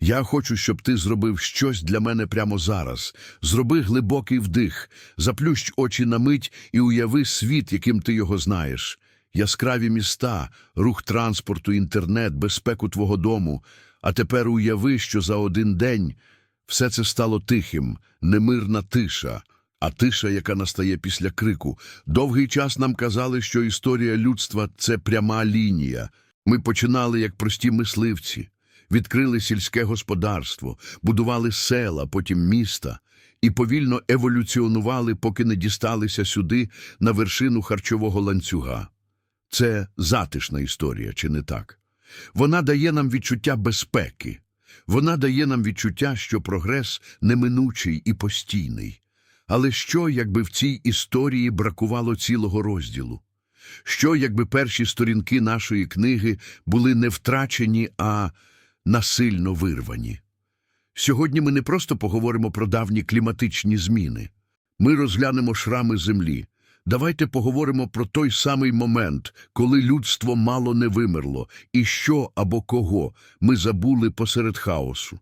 Я хочу, щоб ти зробив щось для мене прямо зараз. Зроби глибокий вдих, заплющ очі на мить і уяви світ, яким ти його знаєш. Яскраві міста, рух транспорту, інтернет, безпеку твого дому. А тепер уяви, що за один день все це стало тихим, немирна тиша, а тиша, яка настає після крику. Довгий час нам казали, що історія людства це пряма лінія. Ми починали як прості мисливці, відкрили сільське господарство, будували села, потім міста і повільно еволюціонували, поки не дісталися сюди на вершину харчового ланцюга. Це затишна історія, чи не так? Вона дає нам відчуття безпеки. Вона дає нам відчуття, що прогрес неминучий і постійний. Але що, якби в цій історії бракувало цілого розділу? Що, якби перші сторінки нашої книги були не втрачені, а насильно вирвані? Сьогодні ми не просто поговоримо про давні кліматичні зміни. Ми розглянемо шрами землі. Давайте поговоримо про той самий момент, коли людство мало не вимерло, і що або кого ми забули посеред хаосу.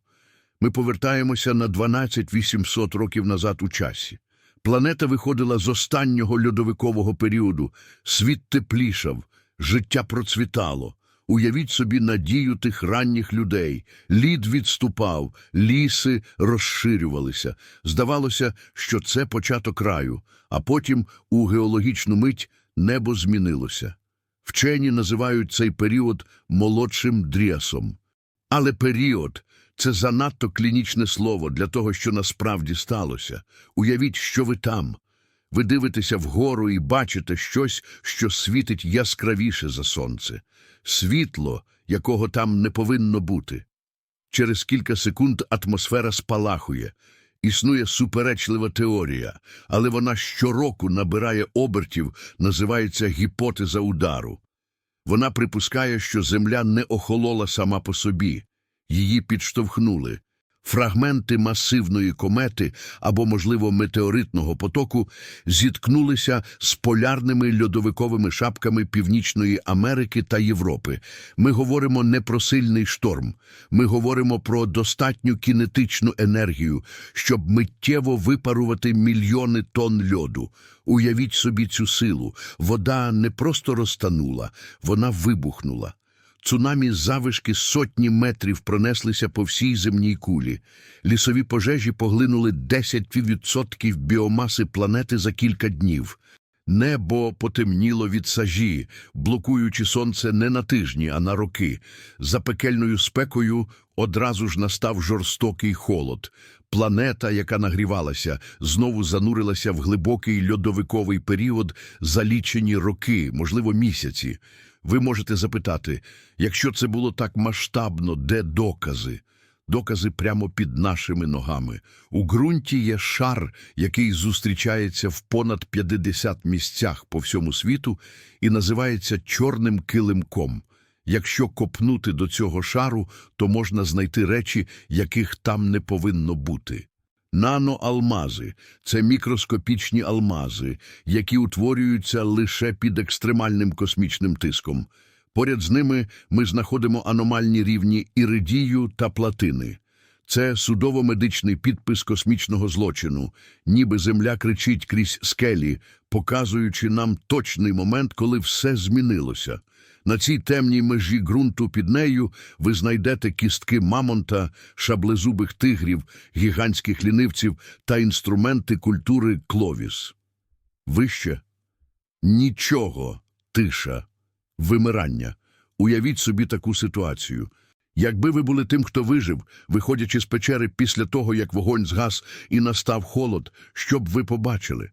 Ми повертаємося на 12-800 років назад у часі. Планета виходила з останнього льодовикового періоду, світ теплішав, життя процвітало. Уявіть собі надію тих ранніх людей. Лід відступав, ліси розширювалися. Здавалося, що це початок раю, а потім у геологічну мить небо змінилося. Вчені називають цей період молодшим дріасом. Але період це занадто клінічне слово для того, що насправді сталося. Уявіть, що ви там. Ви дивитеся вгору і бачите щось, що світить яскравіше за сонце. Світло, якого там не повинно бути. Через кілька секунд атмосфера спалахує. Існує суперечлива теорія, але вона щороку набирає обертів, називається гіпотеза удару. Вона припускає, що Земля не охолола сама по собі. Її підштовхнули. Фрагменти масивної комети або, можливо, метеоритного потоку зіткнулися з полярними льодовиковими шапками Північної Америки та Європи. Ми говоримо не про сильний шторм, ми говоримо про достатню кінетичну енергію, щоб миттєво випарувати мільйони тонн льоду. Уявіть собі цю силу. Вода не просто розтанула, вона вибухнула. Цунамі завишки сотні метрів пронеслися по всій земній кулі. Лісові пожежі поглинули 10% біомаси планети за кілька днів. Небо потемніло від сажі, блокуючи сонце не на тижні, а на роки. За пекельною спекою одразу ж настав жорстокий холод. Планета, яка нагрівалася, знову занурилася в глибокий льодовиковий період за лічені роки, можливо, місяці. Ви можете запитати, якщо це було так масштабно, де докази? Докази прямо під нашими ногами. У ґрунті є шар, який зустрічається в понад 50 місцях по всьому світу і називається чорним килимком. Якщо копнути до цього шару, то можна знайти речі, яких там не повинно бути. Наноалмази – це мікроскопічні алмази, які утворюються лише під екстремальним космічним тиском. Поряд з ними ми знаходимо аномальні рівні іридію та платини. Це судово-медичний підпис космічного злочину, ніби Земля кричить крізь скелі, показуючи нам точний момент, коли все змінилося. На цій темній межі ґрунту під нею ви знайдете кістки мамонта, шаблезубих тигрів, гігантських лінивців та інструменти культури кловіс. Вище – нічого, тиша, вимирання. Уявіть собі таку ситуацію. Якби ви були тим, хто вижив, виходячи з печери після того, як вогонь згас і настав холод, що б ви побачили?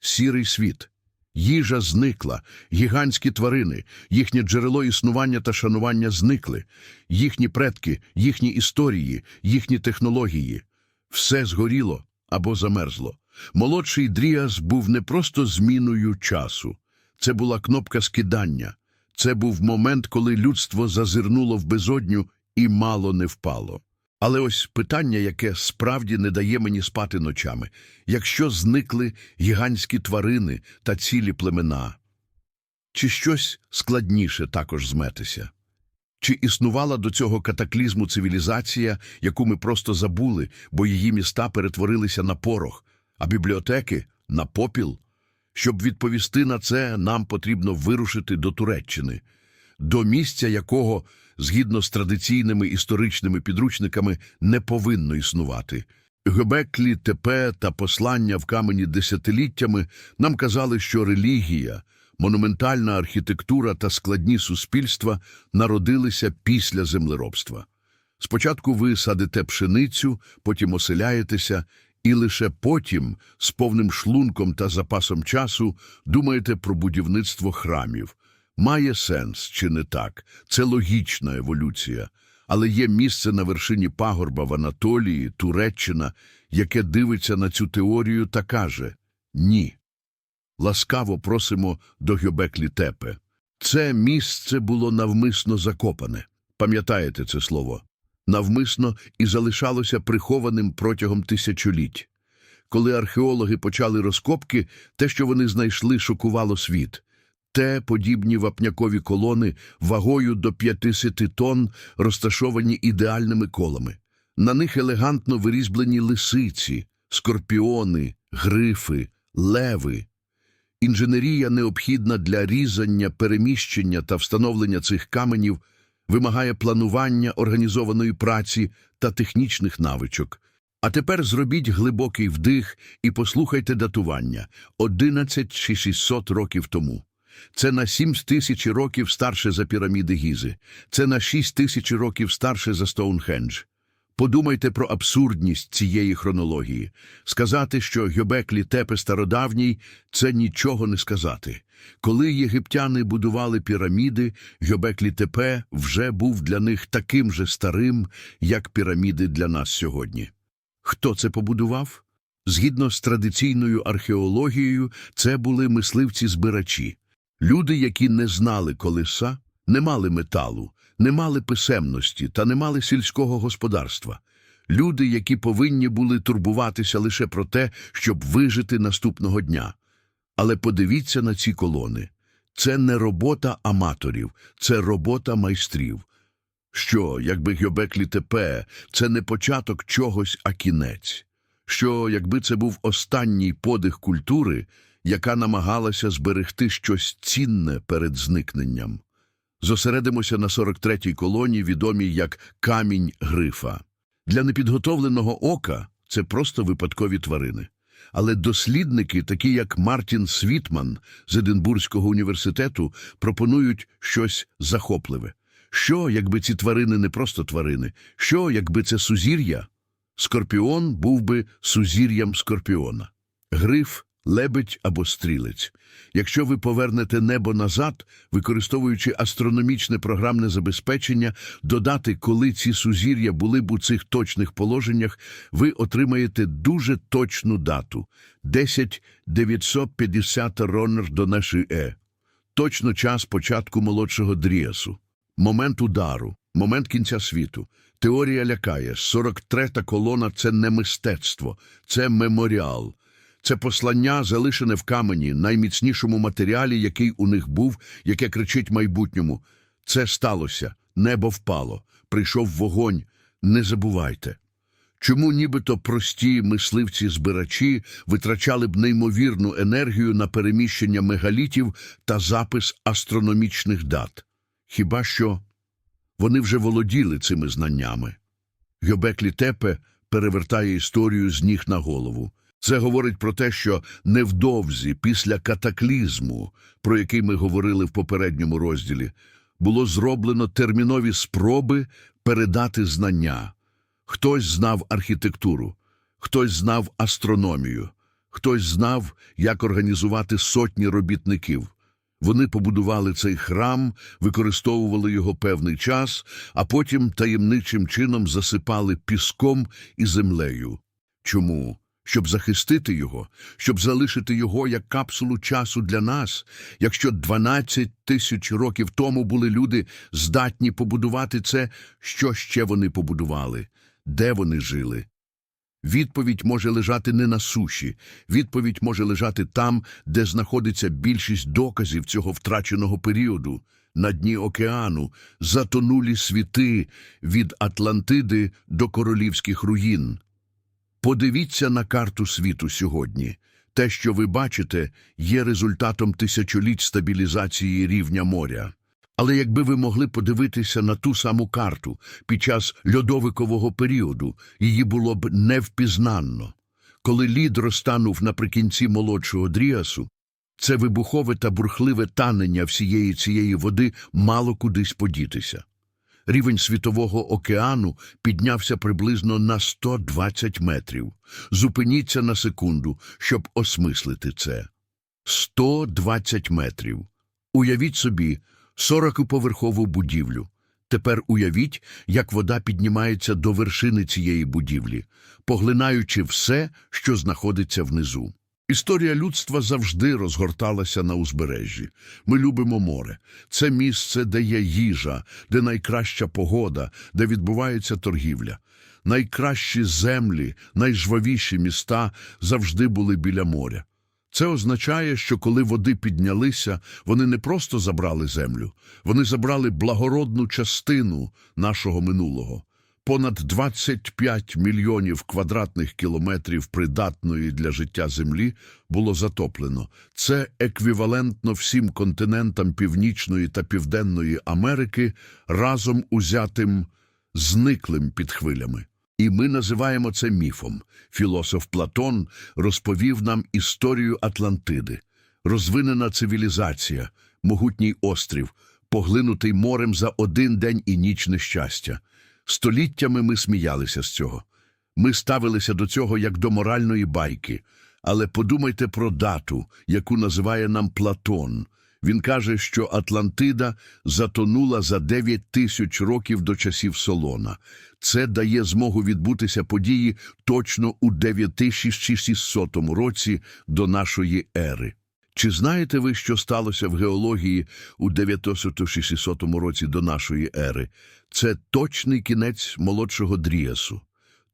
Сірий світ. Їжа зникла, гігантські тварини, їхнє джерело існування та шанування зникли, їхні предки, їхні історії, їхні технології. Все згоріло або замерзло. Молодший Дріас був не просто зміною часу. Це була кнопка скидання. Це був момент, коли людство зазирнуло в безодню і мало не впало. Але ось питання, яке справді не дає мені спати ночами. Якщо зникли гігантські тварини та цілі племена, чи щось складніше також зметися? Чи існувала до цього катаклізму цивілізація, яку ми просто забули, бо її міста перетворилися на порох, а бібліотеки – на попіл? Щоб відповісти на це, нам потрібно вирушити до Туреччини, до місця якого, згідно з традиційними історичними підручниками, не повинно існувати. Гебеклі, Тепе та послання в камені десятиліттями нам казали, що релігія, монументальна архітектура та складні суспільства народилися після землеробства. Спочатку ви садите пшеницю, потім оселяєтеся, і лише потім, з повним шлунком та запасом часу, думаєте про будівництво храмів. Має сенс, чи не так? Це логічна еволюція. Але є місце на вершині пагорба в Анатолії, Туреччина, яке дивиться на цю теорію та каже «Ні». Ласкаво просимо до Гьобеклі Тепе. Це місце було навмисно закопане. Пам'ятаєте це слово? Навмисно і залишалося прихованим протягом тисячоліть. Коли археологи почали розкопки, те, що вони знайшли, шокувало світ. Те подібні вапнякові колони вагою до 50 тонн, розташовані ідеальними колами. На них елегантно вирізблені лисиці, скорпіони, грифи, леви. Інженерія, необхідна для різання, переміщення та встановлення цих каменів, вимагає планування, організованої праці та технічних навичок. А тепер зробіть глибокий вдих і послухайте датування – 11 чи 600 років тому. Це на 7 тисяч років старше за піраміди Гізи. Це на 6 тисяч років старше за Стоунхендж. Подумайте про абсурдність цієї хронології. Сказати, що Гьобеклі Тепе стародавній – це нічого не сказати. Коли єгиптяни будували піраміди, Гьобеклі Тепе вже був для них таким же старим, як піраміди для нас сьогодні. Хто це побудував? Згідно з традиційною археологією, це були мисливці-збирачі. Люди, які не знали колеса, не мали металу, не мали писемності та не мали сільського господарства. Люди, які повинні були турбуватися лише про те, щоб вижити наступного дня. Але подивіться на ці колони. Це не робота аматорів, це робота майстрів. Що, якби Гьобеклі Тепе, це не початок чогось, а кінець? Що, якби це був останній подих культури, яка намагалася зберегти щось цінне перед зникненням? Зосередимося на 43-й колоні, відомій як камінь грифа. Для непідготовленого ока це просто випадкові тварини. Але дослідники, такі як Мартін Світман з Единбурзького університету, пропонують щось захопливе. Що, якби ці тварини не просто тварини? Що, якби це сузір'я? Скорпіон був би сузір'ям скорпіона. Гриф – лебедь або стрілець. Якщо ви повернете небо назад, використовуючи астрономічне програмне забезпечення, додати, коли ці сузір'я були б у цих точних положеннях, ви отримаєте дуже точну дату – 10 950 ронер до нашої е. Точно час початку молодшого Дріасу. Момент удару, момент кінця світу. Теорія лякає. 43-та колона – це не мистецтво, це меморіал. Це послання, залишене в камені, найміцнішому матеріалі, який у них був, яке кричить майбутньому. Це сталося, небо впало, прийшов вогонь, не забувайте. Чому нібито прості мисливці-збирачі витрачали б неймовірну енергію на переміщення мегалітів та запис астрономічних дат? Хіба що вони вже володіли цими знаннями. Гьобеклі Тепе перевертає історію з ніг на голову. Це говорить про те, що невдовзі після катаклізму, про який ми говорили в попередньому розділі, було зроблено термінові спроби передати знання. Хтось знав архітектуру, хтось знав астрономію, хтось знав, як організувати сотні робітників. Вони побудували цей храм, використовували його певний час, а потім таємничим чином засипали піском і землею. Чому? Щоб захистити його, щоб залишити його як капсулу часу для нас, якщо 12 тисяч років тому були люди здатні побудувати це, що ще вони побудували, де вони жили? Відповідь може лежати не на суші, відповідь може лежати там, де знаходиться більшість доказів цього втраченого періоду, На дні океану затонулі світи від Атлантиди до королівських руїн. Подивіться на карту світу сьогодні. Те, що ви бачите, є результатом тисячоліть стабілізації рівня моря. Але якби ви могли подивитися на ту саму карту під час льодовикового періоду, її було б невпізнанно. Коли лід розтанув наприкінці молодшого дріасу, це вибухове та бурхливе танення всієї цієї води мало кудись подітися. Рівень світового океану піднявся приблизно на 120 метрів. Зупиніться на секунду, щоб осмислити це. 120 метрів. Уявіть собі 40-поверхову будівлю. Тепер уявіть, як вода піднімається до вершини цієї будівлі, поглинаючи все, що знаходиться внизу. Історія людства завжди розгорталася на узбережжі. Ми любимо море. Це місце, де є їжа, де найкраща погода, де відбувається торгівля. Найкращі землі, найжвавіші міста завжди були біля моря. Це означає, що коли води піднялися, вони не просто забрали землю, вони забрали благородну частину нашого минулого. Понад 25 мільйонів квадратних кілометрів придатної для життя землі було затоплено. Це еквівалентно всім континентам Північної та Південної Америки разом узятим зниклим під хвилями. І ми називаємо це міфом. Філософ Платон розповів нам історію Атлантиди. Розвинена цивілізація, могутній острів, поглинутий морем за один день і ніч нещастя. Століттями ми сміялися з цього. Ми ставилися до цього як до моральної байки. Але подумайте про дату, яку називає нам Платон. Він каже, що Атлантида затонула за 9 тисяч років до часів Солона. Це дає змогу відбутися події точно у 9600 році до нашої ери. Чи знаєте ви, що сталося в геології у 9600 році до нашої ери? Це точний кінець молодшого дріасу.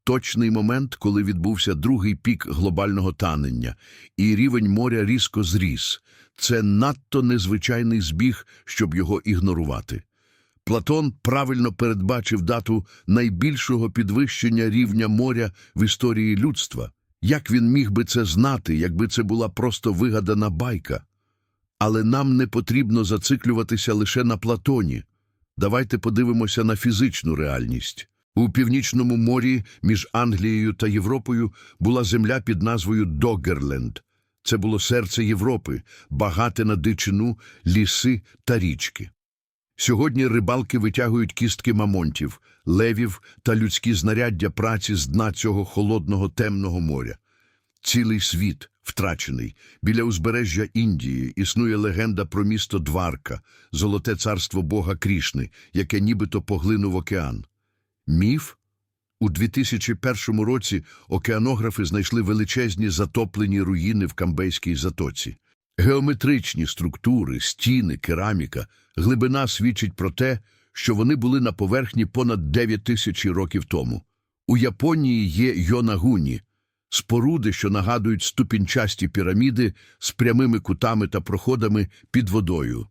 Точний момент, коли відбувся другий пік глобального танення, і рівень моря різко зріс. Це надто незвичайний збіг, щоб його ігнорувати. Платон правильно передбачив дату найбільшого підвищення рівня моря в історії людства. Як він міг би це знати, якби це була просто вигадана байка? Але нам не потрібно зациклюватися лише на Платоні. Давайте подивимося на фізичну реальність. У Північному морі між Англією та Європою була земля під назвою Догерленд. Це було серце Європи, багате на дичину, ліси та річки. Сьогодні рибалки витягують кістки мамонтів, левів та людські знаряддя праці з дна цього холодного темного моря. Цілий світ втрачений. Біля узбережжя Індії існує легенда про місто Дварка, золоте царство бога Крішни, яке нібито поглинув океан. Міф? У 2001 році океанографи знайшли величезні затоплені руїни в Камбейській затоці. Геометричні структури, стіни, кераміка, глибина свідчить про те, що вони були на поверхні понад 9 тисяч років тому. У Японії є Йонагуні – споруди, що нагадують ступінчасті піраміди з прямими кутами та проходами під водою.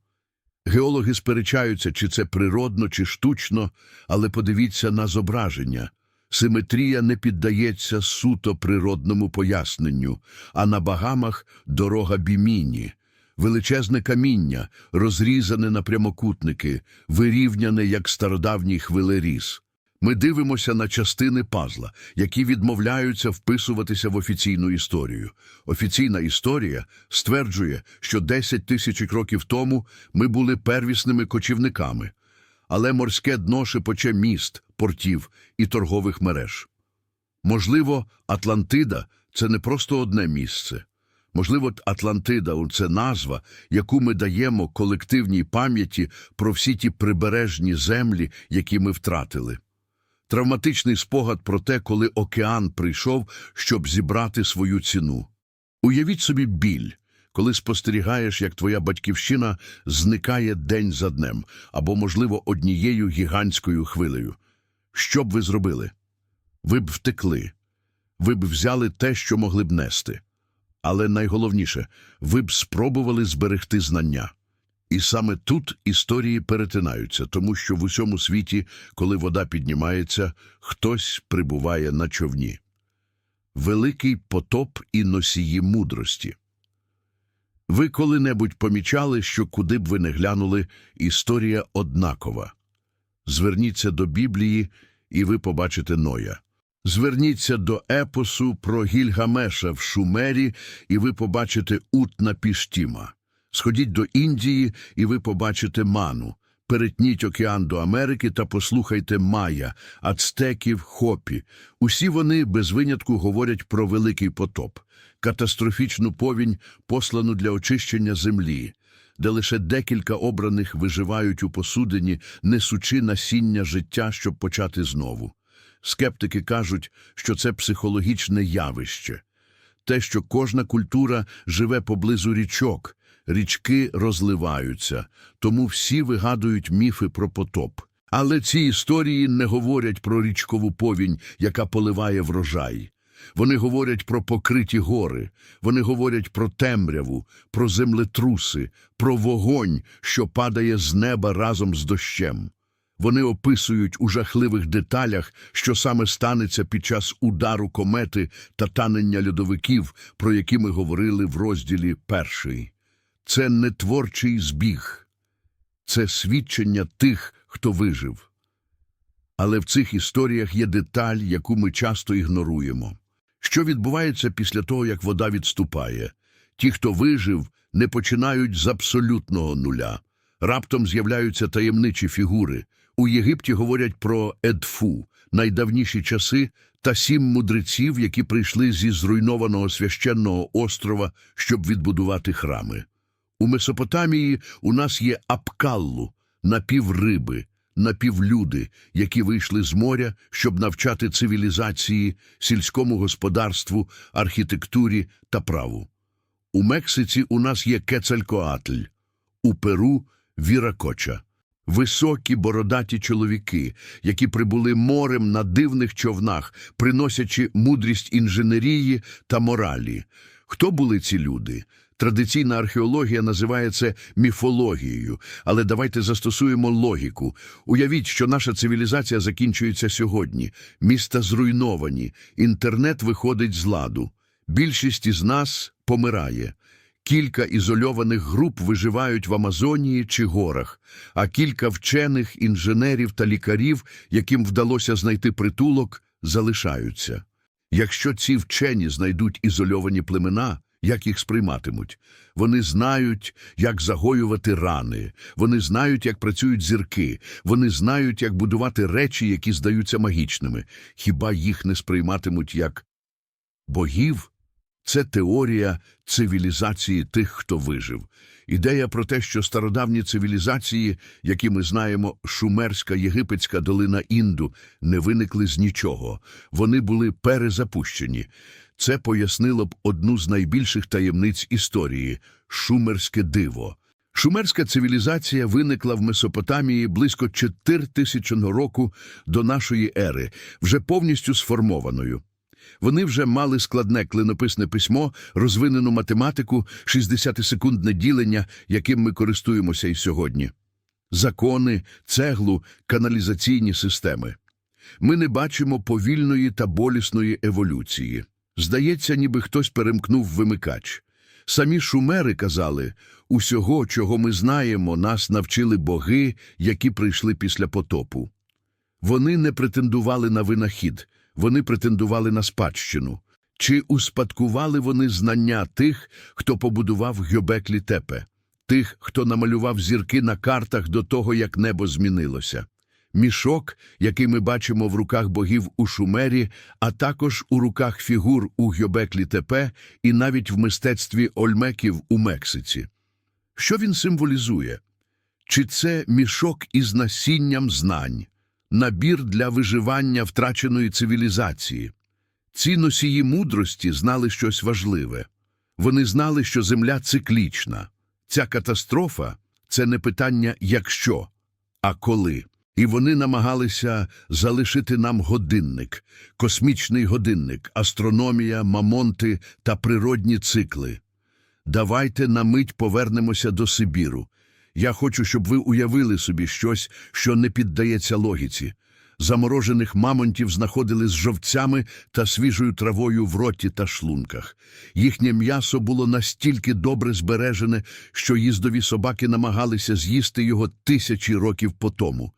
Геологи сперечаються, чи це природно, чи штучно, але подивіться на зображення. Симетрія не піддається суто природному поясненню, а на Багамах – дорога Біміні. Величезне каміння, розрізане на прямокутники, вирівняне, як стародавній хвилеріз. Ми дивимося на частини пазла, які відмовляються вписуватися в офіційну історію. Офіційна історія стверджує, що 10 тисяч років тому ми були первісними кочівниками, але морське дно шепоче міст, портів і торгових мереж. Можливо, Атлантида – це не просто одне місце. Можливо, Атлантида – це назва, яку ми даємо колективній пам'яті про всі ті прибережні землі, які ми втратили. Травматичний спогад про те, коли океан прийшов, щоб зібрати свою ціну. Уявіть собі біль, коли спостерігаєш, як твоя батьківщина зникає день за днем, або, можливо, однією гігантською хвилею. Що б ви зробили? Ви б втекли. Ви б взяли те, що могли б нести. Але найголовніше, ви б спробували зберегти знання. І саме тут історії перетинаються, тому що в усьому світі, коли вода піднімається, хтось прибуває на човні. Великий потоп і носії мудрості. Ви коли-небудь помічали, що куди б ви не глянули, історія однакова. Зверніться до Біблії, і ви побачите Ноя. Зверніться до епосу про Гільгамеша в Шумері, і ви побачите Утна Піштіма. Сходіть до Індії, і ви побачите Ману. Перетніть океан до Америки та послухайте Майя, ацтеків, хопі. Усі вони без винятку говорять про великий потоп, катастрофічну повінь, послану для очищення землі, де лише декілька обраних виживають у посудині, несучи насіння життя, щоб почати знову. Скептики кажуть, що це психологічне явище. Те, що кожна культура живе поблизу річок, річки розливаються, тому всі вигадують міфи про потоп. Але ці історії не говорять про річкову повінь, яка поливає врожай. Вони говорять про покриті гори, вони говорять про темряву, про землетруси, про вогонь, що падає з неба разом з дощем. Вони описують у жахливих деталях, що саме станеться під час удару комети та танення льодовиків, про які ми говорили в розділі перший. Це не творчий збіг, це свідчення тих, хто вижив. Але в цих історіях є деталь, яку ми часто ігноруємо. Що відбувається після того, як вода відступає? Ті, хто вижив, не починають з абсолютного нуля. Раптом з'являються таємничі фігури. У Єгипті говорять про Едфу, найдавніші часи, та сім мудреців, які прийшли зі зруйнованого священного острова, щоб відбудувати храми. У Месопотамії у нас є Апкаллу, напівриби, напівлюди, які вийшли з моря, щоб навчати цивілізації, сільському господарству, архітектурі та праву. У Мексиці у нас є Кецалькоатль, у Перу – Віракоча. Високі бородаті чоловіки, які прибули морем на дивних човнах, приносячи мудрість інженерії та моралі. Хто були ці люди? Традиційна археологія називає це міфологією, але давайте застосуємо логіку. Уявіть, що наша цивілізація закінчується сьогодні. Міста зруйновані, інтернет виходить з ладу. Більшість із нас помирає. Кілька ізольованих груп виживають в Амазонії чи горах, а кілька вчених, інженерів та лікарів, яким вдалося знайти притулок, залишаються. Якщо ці вчені знайдуть ізольовані племена, як їх сприйматимуть? Вони знають, як загоювати рани, вони знають, як працюють зірки, вони знають, як будувати речі, які здаються магічними. Хіба їх не сприйматимуть як богів? Це теорія цивілізації тих, хто вижив. Ідея про те, що стародавні цивілізації, які ми знаємо, Шумерська, Єгипетська долина Інду, не виникли з нічого. Вони були перезапущені. Це пояснило б одну з найбільших таємниць історії – шумерське диво. Шумерська цивілізація виникла в Месопотамії близько 4000 року до нашої ери, вже повністю сформованою. Вони вже мали складне клинописне письмо, розвинену математику, 60-секундне ділення, яким ми користуємося і сьогодні. Закони, цеглу, каналізаційні системи. Ми не бачимо повільної та болісної еволюції. Здається, ніби хтось перемкнув вимикач. Самі шумери казали, усього, чого ми знаємо, нас навчили боги, які прийшли після потопу. Вони не претендували на винахід, вони претендували на спадщину. Чи успадкували вони знання тих, хто побудував Гьобеклі Тепе, тих, хто намалював зірки на картах до того, як небо змінилося? Мішок, який ми бачимо в руках богів у Шумері, а також у руках фігур у Гьобеклі Тепе і навіть в мистецтві ольмеків у Мексиці. Що він символізує? Чи це мішок із насінням знань, набір для виживання втраченої цивілізації? Ці носії мудрості знали щось важливе. Вони знали, що Земля циклічна. Ця катастрофа – це не питання «якщо», а «коли». І вони намагалися залишити нам годинник, космічний годинник, астрономія, мамонти та природні цикли. Давайте на мить повернемося до Сибіру. Я хочу, щоб ви уявили собі щось, що не піддається логіці. Заморожених мамонтів знаходили з жовцями та свіжою травою в роті та шлунках. Їхнє м'ясо було настільки добре збережене, що їздові собаки намагалися з'їсти його тисячі років по тому.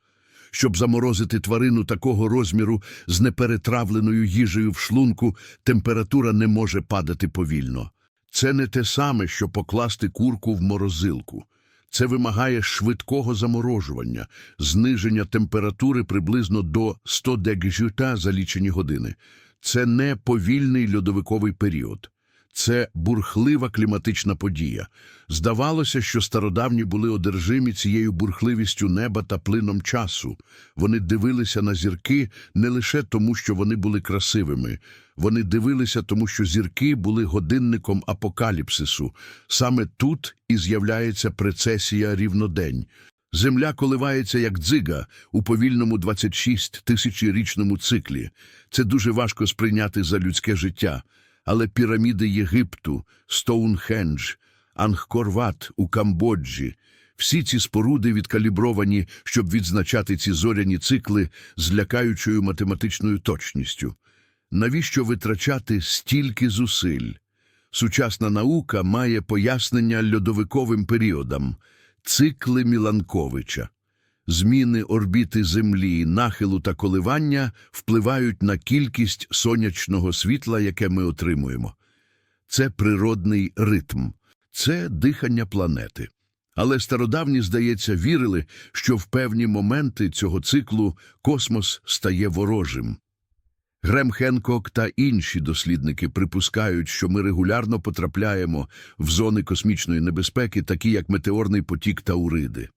Щоб заморозити тварину такого розміру з неперетравленою їжею в шлунку, температура не може падати повільно. Це не те саме, що покласти курку в морозилку. Це вимагає швидкого заморожування, зниження температури приблизно до 100 дегжюта за лічені години. Це не повільний льодовиковий період. Це бурхлива кліматична подія. Здавалося, що стародавні були одержимі цією бурхливістю неба та плином часу. Вони дивилися на зірки не лише тому, що вони були красивими. Вони дивилися тому, що зірки були годинником апокаліпсису. Саме тут і з'являється прецесія рівнодень. Земля коливається як дзига у повільному 26 тисячорічному циклі. Це дуже важко сприйняти за людське життя. Але піраміди Єгипту, Стоунхендж, Ангкорват у Камбоджі – всі ці споруди відкалібровані, щоб відзначати ці зоряні цикли з лякаючою математичною точністю. Навіщо витрачати стільки зусиль? Сучасна наука має пояснення льодовиковим періодам – цикли Міланковича. Зміни орбіти Землі, нахилу та коливання впливають на кількість сонячного світла, яке ми отримуємо. Це природний ритм, це дихання планети. Але стародавні, здається, вірили, що в певні моменти цього циклу космос стає ворожим. Грем Хенкок та інші дослідники припускають, що ми регулярно потрапляємо в зони космічної небезпеки, такі як метеорний потік Тауриди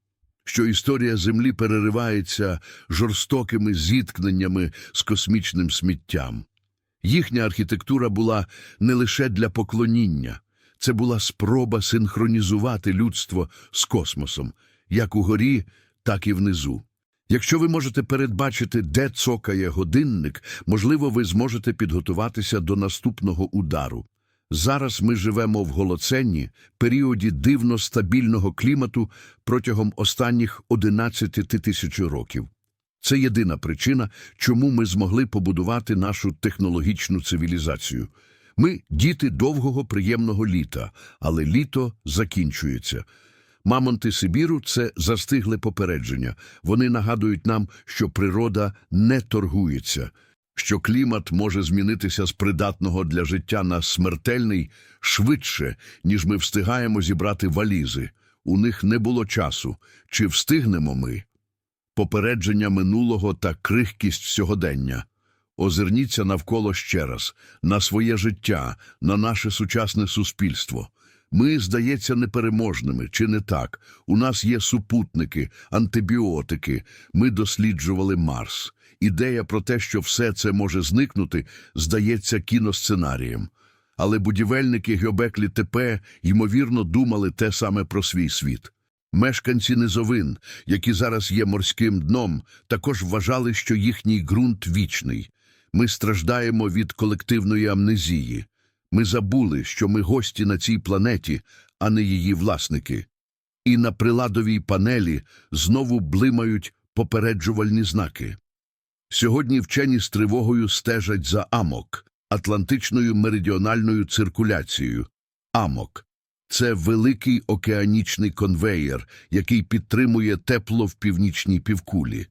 що історія Землі переривається жорстокими зіткненнями з космічним сміттям. Їхня архітектура була не лише для поклоніння, це була спроба синхронізувати людство з космосом, як угорі, так і внизу. Якщо ви можете передбачити, де цокає годинник, можливо, ви зможете підготуватися до наступного удару. Зараз ми живемо в голоценні, періоді дивно стабільного клімату протягом останніх 11 тисяч років. Це єдина причина, чому ми змогли побудувати нашу технологічну цивілізацію. Ми – діти довгого приємного літа, але літо закінчується. Мамонти Сибіру – це застигле попередження. Вони нагадують нам, що природа не торгується – що клімат може змінитися з придатного для життя на смертельний швидше, ніж ми встигаємо зібрати валізи. У них не було часу. Чи встигнемо ми? Попередження минулого та крихкість сьогодення. Озирніться навколо ще раз, на своє життя, на наше сучасне суспільство. Ми, здається, непереможними, чи не так? У нас є супутники, антибіотики. Ми досліджували Марс. Ідея про те, що все це може зникнути, здається кіносценарієм. Але будівельники Гьобеклі ТП, ймовірно, думали те саме про свій світ. Мешканці низовин, які зараз є морським дном, також вважали, що їхній ґрунт вічний. Ми страждаємо від колективної амнезії. Ми забули, що ми гості на цій планеті, а не її власники. І на приладовій панелі знову блимають попереджувальні знаки. Сьогодні вчені з тривогою стежать за АМОК – Атлантичною меридіональною циркуляцією. АМОК – це великий океанічний конвеєр, який підтримує тепло в північній півкулі.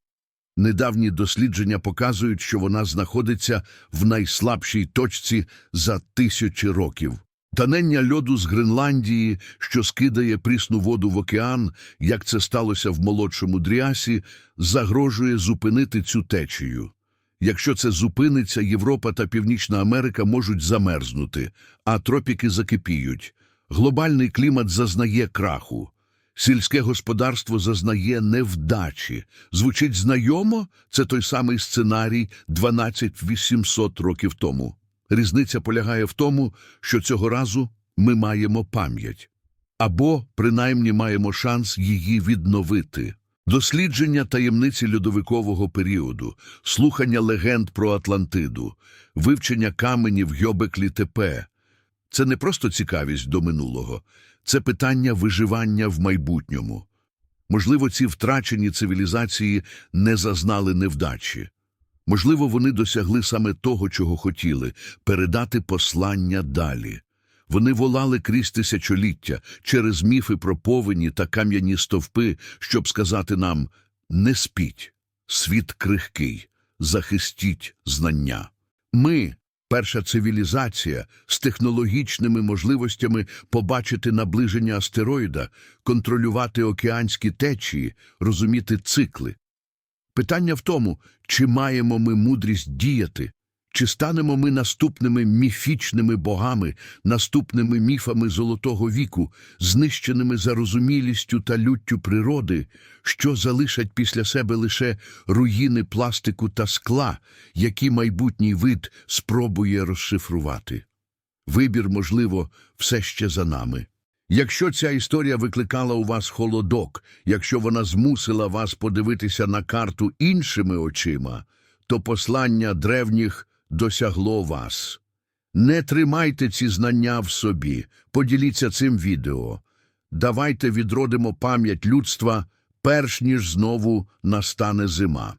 Недавні дослідження показують, що вона знаходиться в найслабшій точці за тисячі років. Танення льоду з Гренландії, що скидає прісну воду в океан, як це сталося в молодшому Дріасі, загрожує зупинити цю течію. Якщо це зупиниться, Європа та Північна Америка можуть замерзнути, а тропіки закипіють. Глобальний клімат зазнає краху. Сільське господарство зазнає невдачі. Звучить знайомо? Це той самий сценарій 12-800 років тому. Різниця полягає в тому, що цього разу ми маємо пам'ять. Або, принаймні, маємо шанс її відновити. Дослідження таємниці льодовикового періоду, слухання легенд про Атлантиду, вивчення каменів Гьобеклі ТП – це не просто цікавість до минулого, це питання виживання в майбутньому. Можливо, ці втрачені цивілізації не зазнали невдачі. Можливо, вони досягли саме того, чого хотіли – передати послання далі. Вони волали крізь тисячоліття через міфи про повені та кам'яні стовпи, щоб сказати нам «не спіть, світ крихкий, захистіть знання». Ми, перша цивілізація, з технологічними можливостями побачити наближення астероїда, контролювати океанські течії, розуміти цикли. Питання в тому, чи маємо ми мудрість діяти, чи станемо ми наступними міфічними богами, наступними міфами Золотого віку, знищеними зарозумілістю та люттю природи, що залишать після себе лише руїни пластику та скла, які майбутній вид спробує розшифрувати. Вибір, можливо, все ще за нами. Якщо ця історія викликала у вас холодок, якщо вона змусила вас подивитися на карту іншими очима, то послання древніх досягло вас. Не тримайте ці знання в собі, поділіться цим відео. Давайте відродимо пам'ять людства, перш ніж знову настане зима.